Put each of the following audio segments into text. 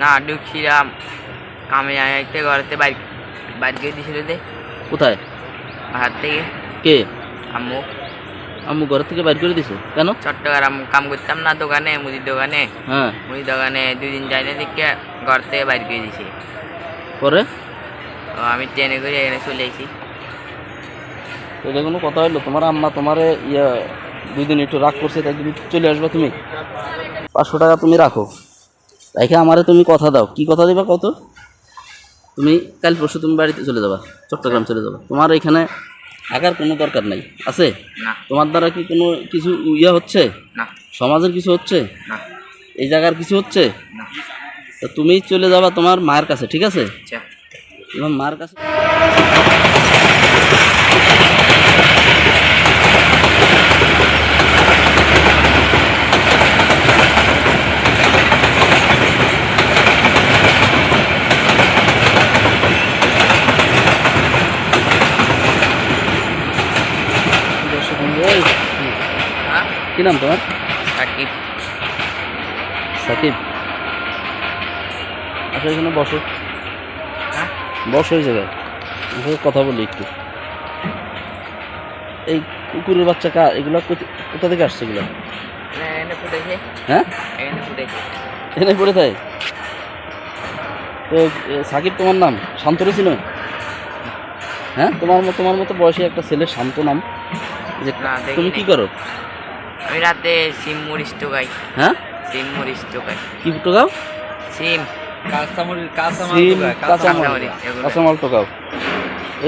না ঢুকছিলাম কামে আইতে ঘরেতে বাইর বাইর করে দিছিল দে। কোথায়? হাত থেকে। কে? আম্মু। আম্মু ঘর থেকে বাইর করে দিছে? কেন? চট্টগ্রাম কাম করতাম না দোকানে মুদির দোকানে। হ্যাঁ। মুদির দোকানে দুই দিন যাই না দিকে ঘর থেকে বাইর করে দিছে। পরে? আমি ট্রেনে করে এখানে চলে এসেছি তো এটা কোনো কথা হইল? তোমার আম্মা তোমারে ইয়া দুই দিন একটু রাগ করছে তাই তুমি চলে আসবে তুমি? পাঁচশো টাকা তুমি রাখো। রেখে আমারে তুমি কথা দাও। কি কথা দিবা কত তুমি কাল পরশু তুমি বাড়িতে চলে যাবা চট্টগ্রাম চলে যাবা। তোমার এখানে থাকার কোনো দরকার নাই। আছে? না। তোমার দ্বারা কি কোনো কিছু ইয়ে হচ্ছে? না। সমাজের কিছু হচ্ছে? না। এই জায়গার কিছু হচ্ছে? না। তো তুমি চলে যাবা তোমার মায়ের কাছে ঠিক আছে? আচ্ছা। তোমার মায়ের কাছে দর্শক বন্ধু, এই, হ্যাঁ কি নাম তোমার? সাকিব। সাকিব। আচ্ছা এখানে বসো। হ্যাঁ? বসো এই জায়গায়। কথা বলি একটু। এই কুকুরের বাচ্চা কা এগুলো কোথা- থেকে আসছে এগুলো? হ্যাঁ? এখানে পড়ে থাকে তো সাকিব তোমার নাম? শান্তরে ছিল হ্যাঁ? তোমার মতো তোমার মতো বয়সী একটা ছেলের শান্ত নাম। যে তুমি। কি করো? আমি রাতে সিম মরিচ টোকাই। হ্যাঁ? সিম মরিচ টোকাই। কি টোকাও? সিম। সিম কাঁচামরিচ, কাঁচামাল টোকাও।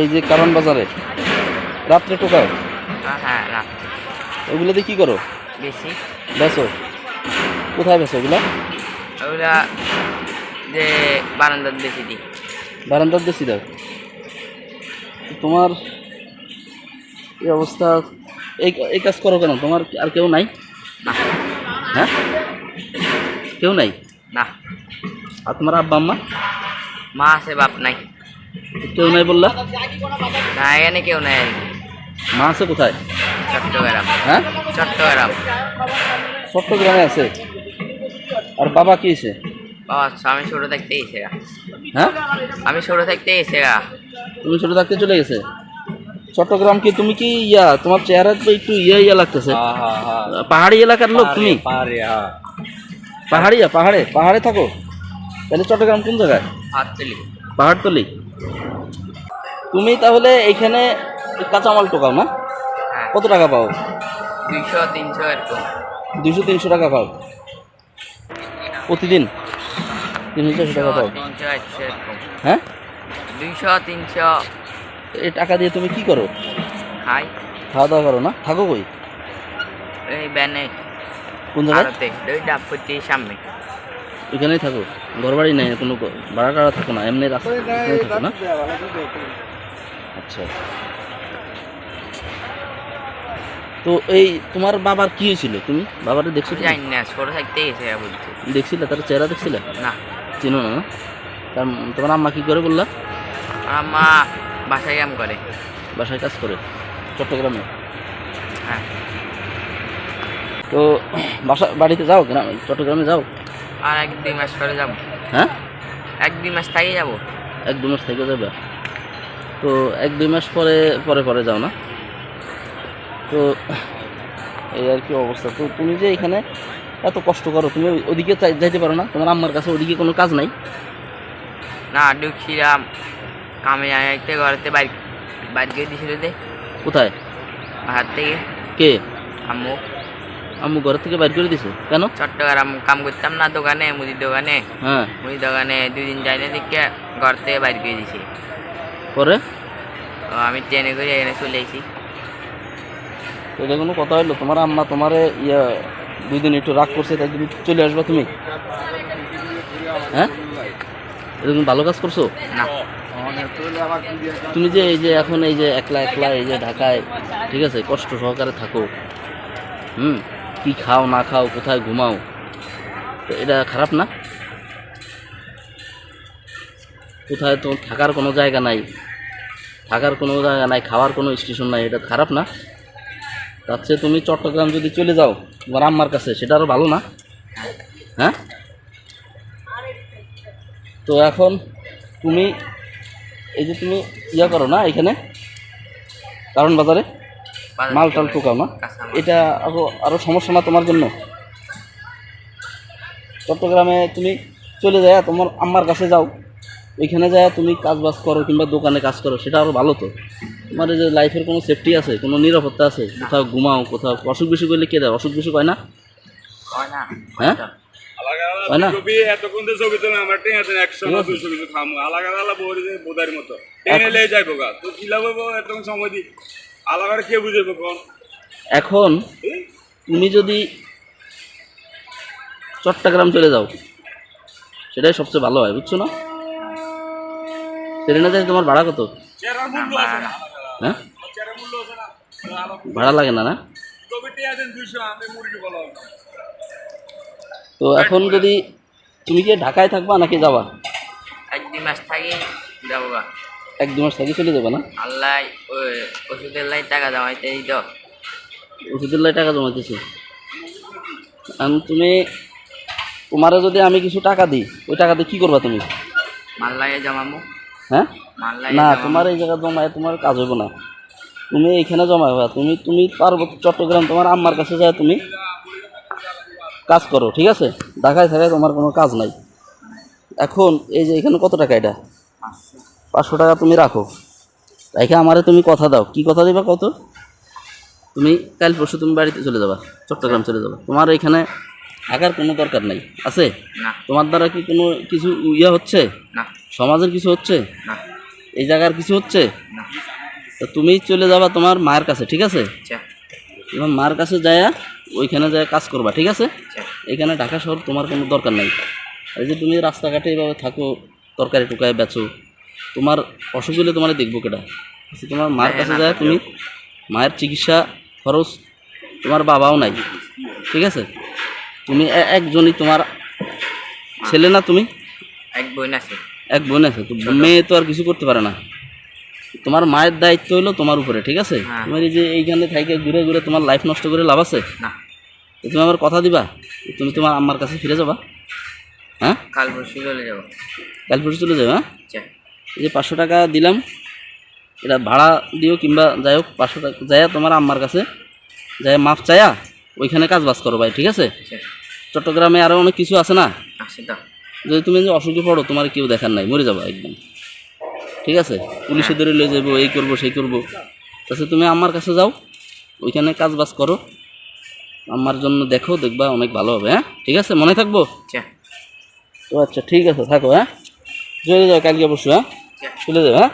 এই যে কারণ বাজারে রাত্রে টোকাও? হ্যাঁ হ্যাঁ রাতে ওগুলো কি করো? বেশি। বেচো কোথায় বেচো ওগুলো? ওগুলা যে বারান্দার বেশি দিই। বারান্দার দেশি দাও। তোমার এই অবস্থা এই এই কাজ করো কেন? তোমার আর কেউ নাই? না। হ্যাঁ? কেউ নাই? না। আর তোমার আব্বা আম্মা? মা আছে বাপ নাই। কেউ নাই বললা? না এখানে কেউ নাই। মা আছে কোথায়? চট্টগ্রাম। হ্যাঁ? চট্টগ্রাম। চট্টগ্রামে আছে? আর বাবা কি আছে বাবা আমি ছোট থাকতে এসে হ্যাঁ? আমি ছোট থাকতে এসে তুমি ছোট থাকতে চলে গেছে? চট্টগ্রাম কি তুমি কি ইয়া তোমার চেহারা তো একটু ইয়া ইয়া লাগতেছে। পাহাড়ি এলাকার লোক তুমি? পাহাড়িয়া পাহাড়ে পাহাড়ে থাকো। তাহলে চট্টগ্রাম কোন জায়গায়? পাহাড়তলি। তুমি তাহলে এইখানে কাঁচামাল টোকাও না? হ্যাঁ। কত টাকা পাও? দুইশো তিনশো এরকম। দুশো তিনশো টাকা পাও। প্রতিদিন? তিনশো চারশো টাকা পাও। হ্যাঁ? দুইশো তিনশো এই টাকা দিয়ে তুমি কি করো? খাই। খাওয়া দাওয়া করো না? থাকো কই? এই ব্যানে। কোন জায়গায়? সামনে। এখানেই থাকো। ঘর বাড়ি নেই কোনো ভাড়া টাড়া থাকো না। এমনি রাস্তা থাকো না? আচ্ছা। তো এই তোমার বাবার কি হয়েছিল? তুমি? বাবারে দেখছ? জানি না ছোট থাকতে এসে গা বলছে। দেখছিলে? তার চেহারা দেখছিলে? না। চিনো না না? তার তোমার আম্মা কি করে বললা? আমার মা বাসায় কাম করে। বাসায় কাজ করে চট্টগ্রামে। হ্যাঁ। তো বাসা বাড়িতে যাও গ্রাম চট্টগ্রামে যাও। আর এক দুই মাস পরে যাব। হ্যাঁ? এক দুই মাস থাকি যাব। এক দু মাস থেকে যাবে। তো এক দুই মাস পরে পরে পরে যাও না? তো এই আর কি অবস্থা। তো তুমি যে এখানে এত কষ্ট করো তুমি ওদিকে যাইতে পারো না? তোমার আম্মার কাছে ওদিকে কোনো কাজ নাই? না ঢুকছিলাম কামে আইতে ঘরেতে বাইর বাইর করে দিছিল দে। কোথায়? হাত থেকে। কে? আম্মু। আম্মু ঘর থেকে বাইর করে দিছে? কেন? চট্টগ্রাম কাম করতাম না দোকানে মুদির দোকানে। হ্যাঁ। মুদির দোকানে দুই দিন যাই না দিকে ঘর থেকে বাইর করে দিছে। পরে? আমি ট্রেনে করে এখানে চলে এসেছি তো এটা কোনো কথা হইল? তোমার আম্মা তোমারে ইয়া দুই দিন একটু রাগ করছে তাই তুমি চলে আসবা তুমি? হ্যাঁ? এটা তুমি ভালো কাজ করছ? না। তুমি যে এই যে এখন এই যে একলা একলা এই যে ঢাকায়, ঠিক আছে, কষ্ট সহকারে থাকো। হুম? কি খাও, না খাও, কোথায় ঘুমাও? তো এটা খারাপ না? কোথায় তো থাকার কোনো জায়গা নাই, থাকার কোনো জায়গা নাই, খাওয়ার কোনো স্টেশন নাই, এটা খারাপ না? তার চেয়ে তুমি চট্টগ্রাম যদি চলে যাও, তোমার আম্মার কাছে, সেটা আরও ভালো না? হ্যাঁ? তো এখন তুমি এই যে তুমি ইয়া করো না এখানে? কারণ বাজারে মাল টাল ঠোকাও না। এটা আরও আরও সমস্যা না তোমার জন্য? চট্টগ্রামে তুমি চলে যায় তোমার আম্মার কাছে যাও। ওইখানে যায় তুমি কাজ বাজ করো কিংবা দোকানে কাজ করো সেটা আরও ভালো তো। তোমার এই যে লাইফের কোনো সেফটি আছে কোনো নিরাপত্তা আছে? কোথাও ঘুমাও কোথাও অসুখ বিসুখ করলে কে দেয়? অসুখ বিসুখ হয় না? হয় না? এখন তুমি যদি চট্টগ্রাম চলে যাও সেটাই সবচেয়ে ভালো হয় বুঝছ না? ট্রেনে তোমার ভাড়া কত? হ্যাঁ? ভাড়া লাগে না না? তো এখন যদি তুমি কি ঢাকায় থাকবা নাকি যাবা? এক দুই মাস থাকি যাব এক দু মাস থাকি চলে যাবে না? আল্লাহ ওষুধের লাই টাকা জমাইতে দিত। ওষুধের লাই টাকা জমাইতেছে? এখন তুমি তোমারে যদি আমি কিছু টাকা দিই ওই টাকা দিয়ে কী করবা তুমি? মাল লাগে জমাবো হ্যাঁ? না। তোমার এই জায়গা জমায় তোমার কাজ হইব না। তুমি এইখানে জমাইবা তুমি তুমি পার্বত্য চট্টগ্রাম তোমার আম্মার কাছে যায় তুমি। কাজ করো ঠিক আছে? ঢাকায় থাকায় তোমার কোনো কাজ নাই। এখন এই যে এখানে কত টাকা এটা? পাঁচশো। টাকা তুমি রাখো। রেখে আমারে তুমি কথা দাও। কি কথা দিবা কত? তুমি কাল পরশু তুমি বাড়িতে চলে যাবা চট্টগ্রাম চলে যাবা। তোমার এখানে থাকার কোনো দরকার নাই। আছে? না। তোমার দ্বারা কি কোনো কিছু ইয়ে হচ্ছে? না। সমাজের কিছু হচ্ছে? না। এই জায়গার কিছু হচ্ছে? না। তো তুমি চলে যাবা তোমার মায়ের কাছে ঠিক আছে? আচ্ছা। তোমার মার কাছে যায় ওইখানে যায় কাজ করবা ঠিক আছে? এখানে ঢাকা শহর তোমার কোনো দরকার নাই। এই যে তুমি রাস্তাঘাটে এইভাবে থাকো তরকারি টুকায় বেচো তোমার অসুখ হলে তোমার দেখব কেটা আচ্ছা, তোমার মার কাছে যায় তুমি মায়ের চিকিৎসা খরচ তোমার বাবাও নাই ঠিক আছে? তুমি একজনই তোমার ছেলে না তুমি? এক বোন আছে। এক বোন আছে তো মেয়ে তো আর কিছু করতে পারে না। তোমার মায়ের দায়িত্ব হলো তোমার উপরে ঠিক আছে। তোমার এই যে এইখানে থাইকে ঘুরে ঘুরে তোমার লাইফ নষ্ট করে লাভ আছে? না। তুমি আমার কথা দিবা? তুমি তোমার আম্মার কাছে ফিরে যাবা? হ্যাঁ? কাল পরশু চলে যাব। কাল পরশু চলে যাবে? হ্যাঁ এই যে পাঁচশো টাকা দিলাম এটা ভাড়া দিও কিংবা যাই হোক পাঁচশো টাকা যাইয়া তোমার আম্মার কাছে যাই মাপ চাইয়া ওইখানে কাজ বাজ করো ভাই ঠিক আছে? চট্টগ্রামে আরও অনেক কিছু আছে না? যদি তুমি যে অসুখে পড়ো তোমার কেউ দেখার নাই মরে যাব একদম। ঠিক আছে? পুলিশে ধরে লয়ে যাব এই করব সেই করব। তাছাড়া তুমি আমার কাছে যাও ওইখানে কাজ বাজ করো। আমার জন্য দেখো দেখবা অনেক ভালো হবে হ্যাঁ? ঠিক আছে? মনে থাকব? ও তো আচ্ছা ঠিক আছে থাকো হ্যাঁ? চলে যাও কালকে পরশু হ্যাঁ? আচ্ছা। চলে যাও হ্যাঁ?